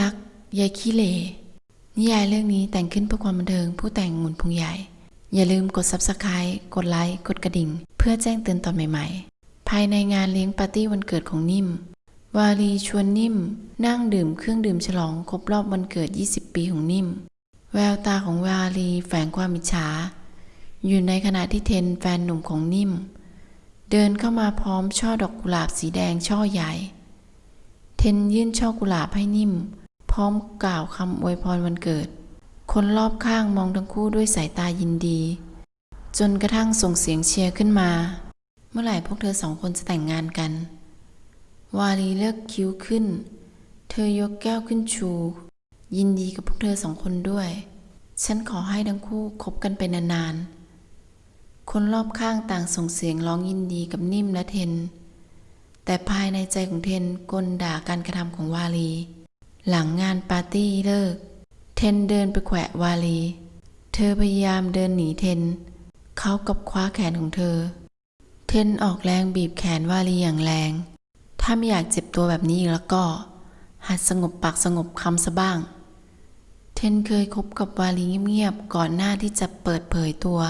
รักยายขี้เหร่นิยายเรื่องนี้แต่งขึ้นเพื่อความบันเทิงผู้แต่งหมุนพุงใหญ่ อย่าลืมกด Subscribe กดไลค์กดกระดิ่ง เพื่อแจ้งเตือนตอนใหม่ๆ ภายในงานเลี้ยงปาร์ตี้วันเกิดของนิ่ม วาลีชวนนิ่ม นั่งดื่มเครื่องดื่มฉลองครบรอบวันเกิด 20 ปีของนิ่ม แววตาของวาลีแฝงความอิจฉา อยู่ในขณะที่เทนแฟนหนุ่มของนิ่ม เดินเข้ามาพร้อมช่อดอกกุหลาบสีแดงช่อใหญ่ เทนยื่นช่อกุหลาบให้นิ่ม พร้อมกล่าวคำอวยพรวันเกิด คนรอบข้างมองทั้งคู่ด้วยสายตายินดี จนกระทั่งส่งเสียงเชียร์ขึ้นมา เมื่อไหร่พวกเธอสองคนจะแต่งงานกัน วาลีเลิกคิ้วขึ้น เธอยกแก้วขึ้นชู ยินดีกับพวกเธอสองคนด้วย ฉันขอให้ทั้งคู่คบกันไปนานๆ คนรอบข้างต่างส่งเสียงร้องยินดีกับนิ่มและเทนแต่ภายในใจของเทนกลด่าการกระทำของวาลี หลังงานปาร์ตี้เลิก เทนเดินไปแขวะวาลี เธอพยายามเดินหนีเทน เขากับคว้าแขนของเธอ เทนออกแรงบีบแขนวาลีอย่างแรง ถ้าไม่อยากเจ็บตัวแบบนี้อีกแล้วก็ หัดสงบปากสงบคำซะบ้าง เทนเคยคบกับวาลีเงียบๆก่อนหน้าที่จะเปิดเผยตัว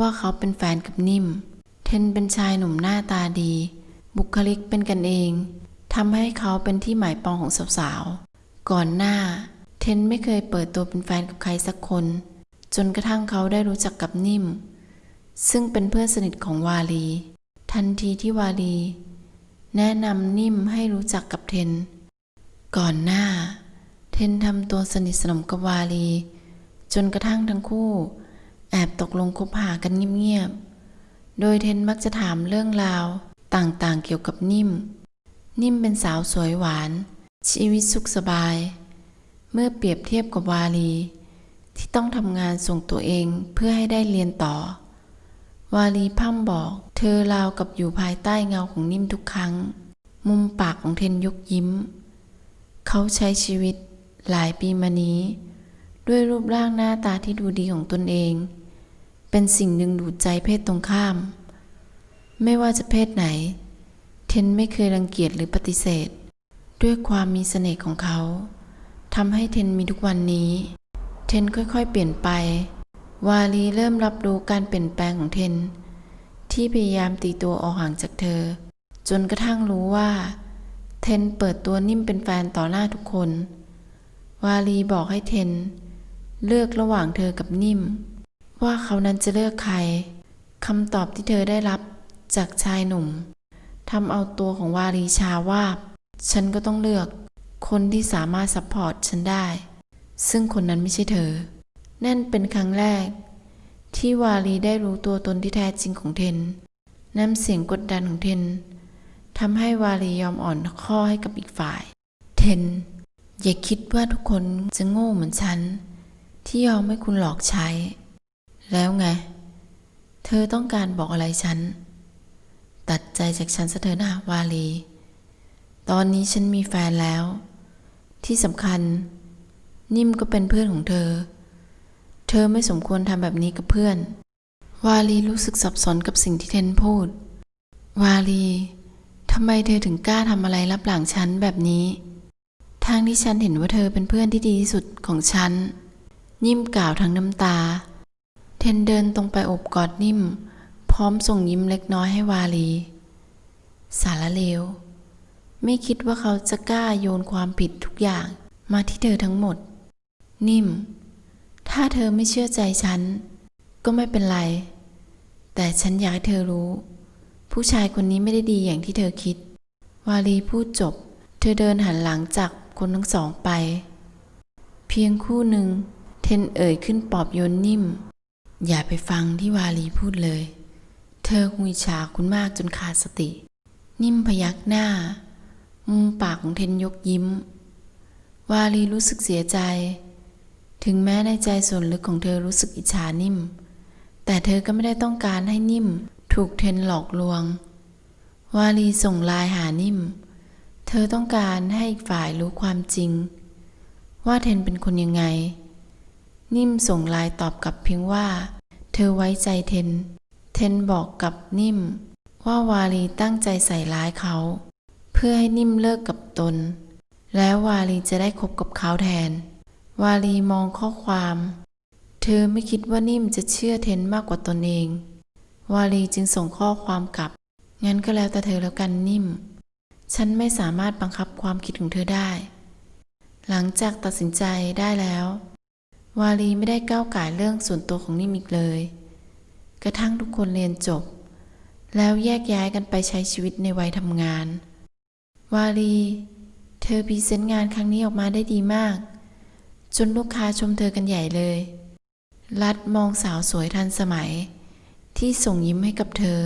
ว่าเขาเป็นแฟนกับนิ่ม เทนเป็นชายหนุ่มหน้าตาดี บุคลิกเป็นกันเองทำให้เขาเป็นที่หมายปองของสาวๆ ก่อนหน้า เทนไม่เคยเปิดตัวเป็นแฟนกับใครสักคน จนกระทั่งเขาได้รู้จักกับนิ่ม ซึ่งเป็นเพื่อนสนิทของวาลี ทันทีที่วาลี แนะนำนิ่มให้รู้จักกับเทน ก่อนหน้า เทนทำตัวสนิทสนมกับวาลี จนกระทั่งทั้งคู่ แอบตกลงคบหากันเงียบๆ โดยเทนมักจะถามเรื่องราวต่างๆเกี่ยวกับนิ่ม นิ่มเป็นสาวสวยหวาน ชีวิตสุขสบาย เมื่อเปรียบเทียบกับวาลี ที่ต้องทำงานส่งตัวเองเพื่อให้ได้เรียนต่อ วาลีพ่ำบอก เธอราวกับอยู่ภายใต้เงาของนิ่มทุกครั้ง มุมปากของเทนยกยิ้ม เขาใช้ชีวิตหลายปีมานี้ ด้วยรูปร่างหน้าตาที่ดูดีของตนเอง เป็นสิ่งดึงดูดใจเพศตรงข้าม ไม่ว่าจะเพศไหน เทนไม่เคยรังเกียจหรือปฏิเสธ ด้วยความมีเสน่ห์ของเขาทำให้เทนมีทุกวันนี้ เทนค่อยๆ เปลี่ยนไป วาลีเริ่มรับรู้การเปลี่ยนแปลงของเทน ที่พยายามตีตัวออกห่างจากเธอ จนกระทั่งรู้ว่า เทนเปิดตัวนิ่มเป็นแฟนต่อหน้าทุกคน วาลีบอกให้เทน เลือกระหว่างเธอกับนิ่ม ว่าเขานั้นจะเลือกใครคำตอบที่เธอได้รับจากชายหนุ่มทำเอาตัวของวาลีชาวาบ ฉันก็ต้องเลือกคนที่สามารถซัพพอร์ตฉันได้ ซึ่งคนนั้นไม่ใช่เธอ นั่นเป็นครั้งแรก ที่วาลีได้รู้ตัวตนที่แท้จริงของเทน น้ำเสียงกดดันของเทนทำให้วาลียอมอ่อนข้อให้กับอีกฝ่าย เทน อย่าคิดว่าทุกคนจะโง่เหมือนฉัน ที่ยอมให้คุณหลอกใช้ แล้วไง เธอต้องการบอกอะไรฉัน ตัดใจจากฉันซะเถอะนะวาลี ตอนนี้ฉันมีแฟนแล้ว ที่สำคัญ นิ่มก็เป็นเพื่อนของเธอ เธอไม่สมควรทำแบบนี้กับเพื่อน วาลีรู้สึกสับสนกับสิ่งที่เทนพูด วาลีทำไมเธอถึงกล้าทำอะไรรับหลังฉันแบบนี้ทางที่ฉันเห็นว่าเธอเป็นเพื่อนที่ดีที่สุดของฉัน นิ่มกล่าวทั้งน้ำตา เทนเดินตรงไปอบกอดนิ่ม พร้อมส่งยิ้มเล็กน้อยให้วาลี สารเลว ไม่คิดว่าเขาจะกล้าโยนความผิดทุกอย่างมาที่เธอทั้งหมด นิ่ม ถ้าเธอไม่เชื่อใจฉัน ก็ไม่เป็นไร แต่ฉันอยากให้เธอรู้ ผู้ชายคนนี้ไม่ได้ดีอย่างที่เธอคิด วาลีพูดจบ เธอเดินหันหลังจากคนทั้งสองไป เพียงคู่หนึ่ง เทนเอ่ยขึ้นปอบโยนนิ่ม อย่าไปฟังที่วาลีพูดเลย เธอคงอิจฉาคุณมากจนขาดสติ นิ่มพยักหน้า มุมปากของเทนยกยิ้ม วาลีรู้สึกเสียใจ ถึงแม้ในใจส่วนลึกของเธอรู้สึกอิจฉานิ่ม แต่เธอก็ไม่ได้ต้องการให้นิ่ม ถูกเทนหลอกลวง วาลีส่งไลน์หานิ่ม เธอต้องการให้อีกฝ่ายรู้ความจริง ว่าเทนเป็นคนยังไง นิ่มส่งไลน์ตอบกลับเพียงว่า เธอไว้ใจเทน เทนบอกกับนิ่ม ว่าวาลีตั้งใจใส่ร้ายเขา เพื่อให้นิ่มเลิกกับตน แล้ววาลีจะได้คบกับเขาแทน วาลีมองข้อความ เธอไม่คิดว่านิ่มจะเชื่อเทนมากกว่าตนเอง วาลีจึงส่งข้อความกลับ งั้นก็แล้วแต่เธอแล้วกันนิ่ม ฉันไม่สามารถบังคับความคิดของเธอได้ หลังจากตัดสินใจได้แล้ว วาลีไม่ได้ก้าวไก่เรื่องส่วนตัวของนิ่มอีกเลย กระทั่งทุกคนเรียนจบ แล้วแยกย้ายกันไปใช้ชีวิตในวัยทำงาน วาลีเธอพรีเซนต์งานครั้งนี้ออกมาได้ดีมาก จนลูกค้าชมเธอกันใหญ่เลย รัดมองสาวสวยทันสมัย ที่ส่งยิ้มให้กับเธอ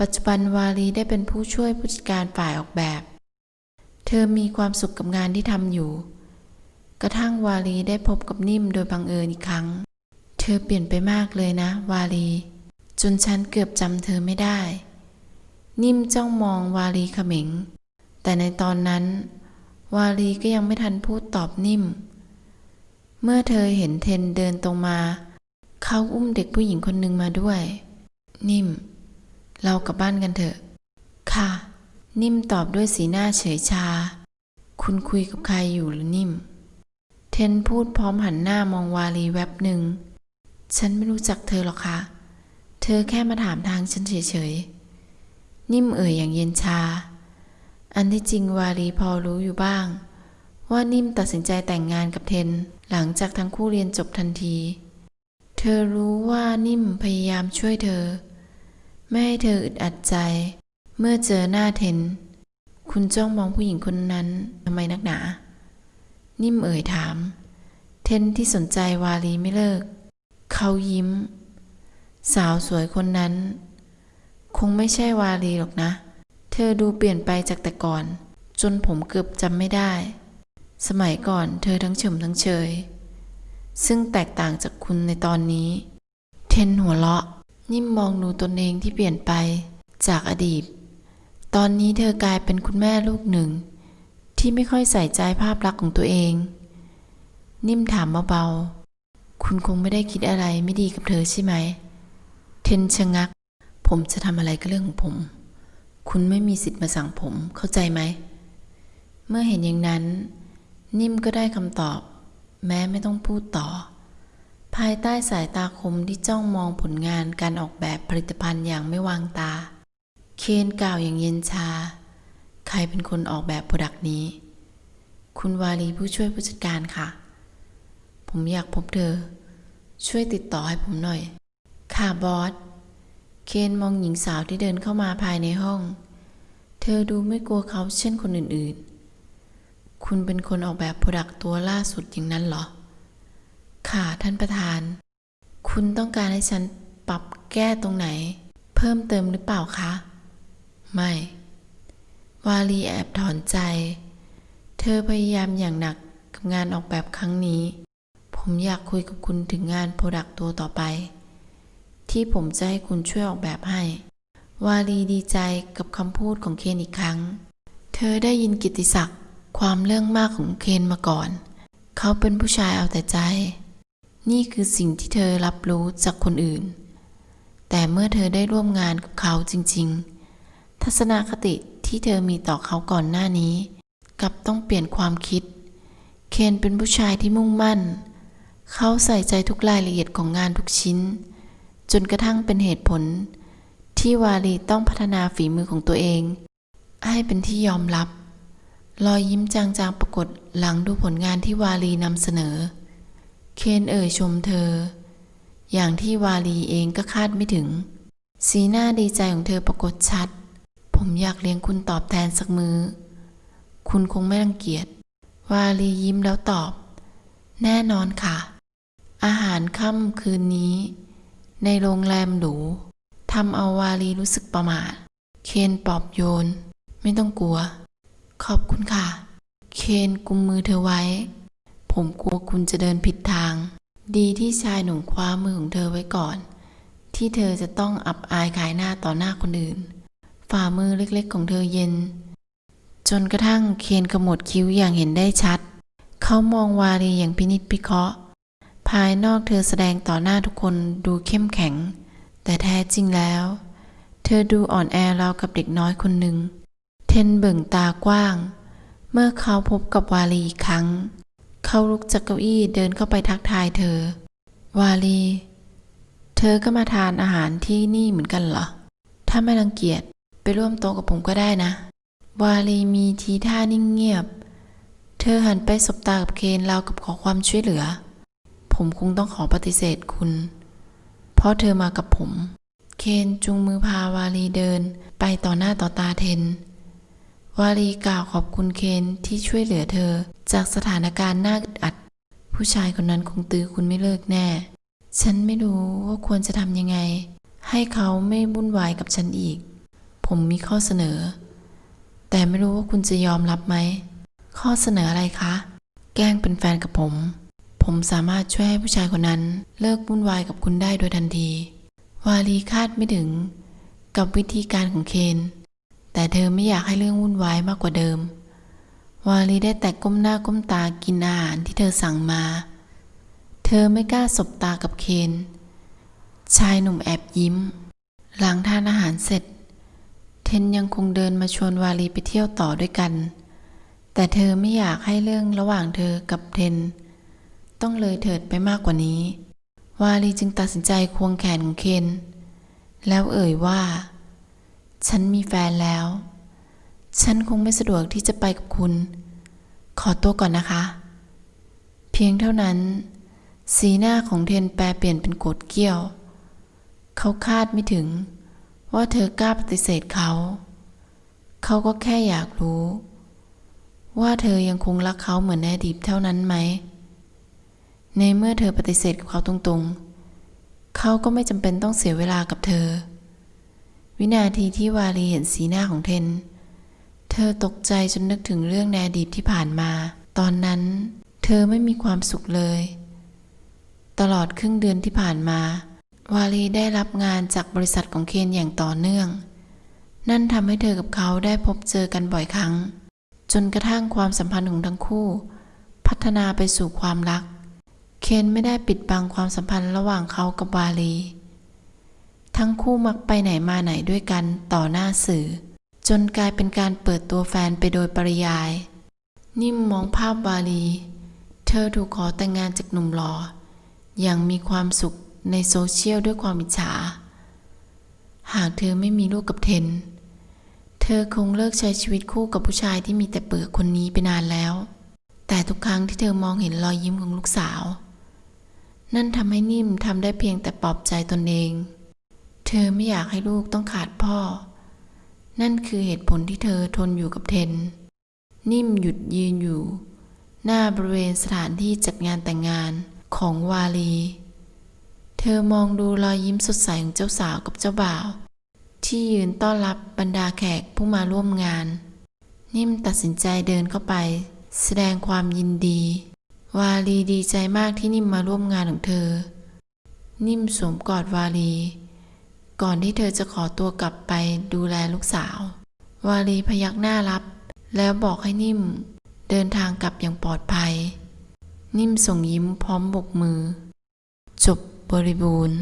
ปัจจุบันวาลีได้เป็นผู้ช่วยผู้จัดการฝ่ายออกแบบ เธอมีความสุขกับงานที่ทำอยู่ กระทั่งวาลีได้พบกับนิ่มโดยบังเอิญอีกครั้ง เธอเปลี่ยนไปมากเลยนะ วาลีจนฉันเกือบจำเธอไม่ได้ นิ่มจ้องมองวาลีเขม็ง แต่ในตอนนั้น วาลีก็ยังไม่ทันพูดตอบนิ่ม เมื่อเธอเห็นเทนเดินตรงมา เขาอุ้มเด็กผู้หญิงคนหนึ่งมาด้วย นิ่ม เรากลับบ้านกันเถอะ ค่ะ นิ่มตอบด้วยสีหน้าเฉยชา คุณคุยกับใครอยู่หรือนิ่ม เทนพูดพร้อมหันหน้ามองวาลีแวบหนึ่ง ฉันไม่รู้จักเธอหรอกค่ะ เธอแค่มาถามทางฉันเฉยๆ นิ่มเอ่ยอย่างเย็นชา อันที่จริงวาลีพอรู้อยู่บ้าง ว่านิ่มตัดสินใจแต่งงานกับเทน หลังจากทั้งคู่เรียนจบทันที เธอรู้ว่านิ่มพยายามช่วยเธอ ไม่ให้เธออึดอัดใจ เมื่อเจอหน้าเทน คุณจ้องมองผู้หญิงคนนั้นทำไมนักหนา นิ่มเอ่ยถาม เทนที่สนใจวาลีไม่เลิก เขายิ้ม สาวสวยคนนั้น คงไม่ใช่วาลีหรอกนะ เธอดูเปลี่ยนไปจากแต่ก่อน จนผมเกือบจำไม่ได้ สมัยก่อนเธอทั้งเฉมทั้งเฉย ซึ่งแตกต่างจากคุณในตอนนี้ เทนหัวเราะ นิ่มมองดูตนเองที่เปลี่ยนไปจากอดีต ตอนนี้เธอกลายเป็นคุณแม่ลูกหนึ่ง ที่ไม่ค่อยใส่ใจภาพลักษณ์ของตัวเอง นิ่มถามเบาๆคุณคงไม่ได้คิดอะไรไม่ดีกับเธอใช่ไหม เทนชะงัก ผมจะทำอะไรก็เรื่องของผม คุณไม่มีสิทธิ์มาสั่งผมเข้าใจไหม เมื่อเห็นอย่างนั้น นิ่มก็ได้คำตอบ แม้ไม่ต้องพูดต่อ ภายใต้สายตาคมที่จ้องมองผลงานการออกแบบผลิตภัณฑ์อย่างไม่วางตา เคนกล่าวอย่างเย็นชา ใครเป็นคนออกแบบโปรดักต์นี้ คุณวาลีผู้ช่วยผู้จัดการค่ะ ผมอยากพบเธอ ช่วยติดต่อให้ผมหน่อย ค่ะบอส เคนมองหญิงสาวที่เดินเข้ามาภายในห้อง เธอดูไม่กลัวเขาเช่นคนอื่นๆ คุณเป็นคนออกแบบโปรดักตัวล่าสุดอย่างนั้นเหรอ ค่ะท่านประธาน คุณต้องการให้ฉันปรับแก้ตรงไหน เพิ่มเติมหรือเปล่าคะ ไม่ วาลีแอบถอนใจ เธอพยายามอย่างหนักกับงานออกแบบครั้งนี้ ผมอยากคุยกับคุณถึงงานโปรดักตัวต่อไป ที่ผมจะให้คุณช่วยออกแบบให้ วาลีดีใจกับคำพูดของเคนอีกครั้ง เธอได้ยินกิติศักดิ์ความเรื่องมากของเคนมาก่อน เขาเป็นผู้ชายเอาแต่ใจ นี่คือสิ่งที่เธอรับรู้จากคนอื่น แต่เมื่อเธอได้ร่วมงานกับเขาจริง ๆ ทัศนคติที่เธอมีต่อเขาก่อนหน้านี้กลับต้องเปลี่ยนความคิด เคนเป็นผู้ชายที่มุ่งมั่น เขาใส่ใจทุกรายละเอียดของงานทุกชิ้น จนกระทั่งเป็นเหตุผล ที่วาลีต้องพัฒนาฝีมือของตัวเอง ให้เป็นที่ยอมรับ รอยยิ้มจางๆปรากฏหลังดูผลงานที่วาลีนำเสนอ เคนเอ่ยชมเธอ อย่างที่วาลีเองก็คาดไม่ถึง สีหน้าดีใจของเธอปรากฏชัด ผมอยากเลี้ยงคุณตอบแทนสักมือคุณคงไม่รังเกียจ วาลียิ้มแล้วตอบ แน่นอนค่ะ อาหารค่ำคืนนี้ ในโรงแรมหรูทำเอาวาลีรู้สึกประมาทเคนปอบโยน ไม่ต้องกลัว ขอบคุณค่ะ เคนกุมมือเธอไว้ ผมกลัวคุณจะเดินผิดทาง ดีที่ชายหนุ่มคว้ามือของเธอไว้ก่อน ที่เธอจะต้องอับอายขายหน้าต่อหน้าคนอื่น ฝ่ามือเล็กๆของเธอเย็น จนกระทั่งเคนขมวดคิ้วอย่างเห็นได้ชัด เขามองวารีอย่างพินิจพิเคราะห์ ภายนอกเธอแสดงต่อหน้าทุกคนดูเข้มแข็ง แต่แท้จริงแล้ว เธอดูอ่อนแอราวกับเด็กน้อยคนหนึ่ง เทนเบิ่งตากว้าง เมื่อเขาพบกับวาลีอีกครั้ง เขาลุกจากเก้าอี้เดินเข้าไปทักทายเธอ วาลี เธอก็มาทานอาหารที่นี่เหมือนกันเหรอ ถ้าไม่รังเกียจไปร่วมโต๊ะกับผมก็ได้นะ วาลีมีทีท่านิ่งเงียบ เธอหันไปสบตากับเคนราวกับขอความช่วยเหลือ ผมคงต้องขอปฏิเสธคุณ เพราะเธอมากับผม เคนจูงมือพาวาลีเดินไปต่อหน้าต่อตาเทน วาลีกล่าวขอบคุณเคนที่ช่วยเหลือเธอจากสถานการณ์น่าอึดอัด ผู้ชายคนนั้นคงตื้อคุณไม่เลิกแน่ ฉันไม่รู้ว่าควรจะทำยังไง ให้เขาไม่วุ่นวายกับฉันอีก ผมมีข้อเสนอ แต่ไม่รู้ว่าคุณจะยอมรับไหม ข้อเสนออะไรคะ แกล้งเป็นแฟนกับผม ผมสามารถช่วยให้ผู้ชายคนนั้น เลิกวุ่นวายกับคุณได้โดยทันที วาลีคาดไม่ถึง กับวิธีการของเคน แต่เธอไม่อยากให้เรื่องวุ่นวายมากกว่าเดิม วาลีได้แต่ก้มหน้าก้มตากินอาหารที่เธอสั่งมา เธอไม่กล้าสบตากับเคน ชายหนุ่มแอบยิ้ม หลังทานอาหารเสร็จ เทนยังคงเดินมาชวนวาลีไปเที่ยวต่อด้วยกัน แต่เธอไม่อยากให้เรื่องระหว่างเธอกับเทน ต้องเลยเถิดไปมากกว่านี้ วาลีจึงตัดสินใจควงแขนของเคน แล้วเอ่ยว่า ฉันมีแฟนแล้ว ฉันคงไม่สะดวกที่จะไปกับคุณ ขอตัวก่อนนะคะ เพียงเท่านั้น สีหน้าของเทนแปลเปลี่ยนเป็นโกรธเกี้ยว เขาคาดไม่ถึง ว่าเธอกล้าปฏิเสธเขา เขาก็แค่อยากรู้ ว่าเธอยังคงรักเขาเหมือนในอดีตเท่านั้นไหม ในเมื่อเธอปฏิเสธกับเขาตรงๆ เขาก็ไม่จำเป็นต้องเสียเวลากับเธอ วินาทีที่วาลีเห็นสีหน้าของเทน เธอตกใจจนนึกถึงเรื่องในอดีตที่ผ่านมา ตอนนั้น เธอไม่มีความสุขเลย ตลอดครึ่งเดือนที่ผ่านมา วาลีได้รับงานจากบริษัทของเคนอย่างต่อเนื่อง นั่นทำให้เธอกับเขาได้พบเจอกันบ่อยครั้ง จนกระทั่งความสัมพันธ์ของทั้งคู่ พัฒนาไปสู่ความรัก เคนไม่ได้ปิดบังความสัมพันธ์ระหว่างเขากับวาลี ทั้งคู่มักไปไหนมาไหนด้วยกันต่อหน้าสื่อ จนกลายเป็นการเปิดตัวแฟนไปโดยปริยาย นิ่มมองภาพวาลี เธอถูกขอแต่งงานจากหนุ่มหล่ออย่างมีความสุขในโซเชียลด้วยความอิจฉา หากเธอไม่มีลูกกับเทน เธอคงเลิกใช้ชีวิตคู่กับผู้ชายที่มีแต่เปลือกคนนี้ไปนานแล้ว แต่ทุกครั้งที่เธอมองเห็นรอยยิ้มของลูกสาว นั่นทำให้นิ่มทำได้เพียงแต่ปลอบใจตนเอง เธอไม่อยากให้ลูกต้องขาดพ่อ นั่นคือเหตุผลที่เธอทนอยู่กับเทน นิ่มหยุดยืนอยู่ หน้าบริเวณสถานที่จัดงานแต่งงานของวาลี เธอมองดูรอยยิ้มสดใสของเจ้าสาวกับเจ้าบ่าว ที่ยืนต้อนรับบรรดาแขกผู้มาร่วมงาน นิ่มตัดสินใจเดินเข้าไป แสดงความยินดี วาลีดีใจมากที่นิ่มมาร่วมงานของเธอ นิ่มสวมกอดวาลี ก่อนที่เธอจะขอตัวกลับไปดูแลลูกสาว วาลีพยักหน้ารับ แล้วบอกให้นิ่ม เดินทางกลับอย่างปลอดภัย นิ่มส่งยิ้มพร้อมบกมือ จบบริบูรณ์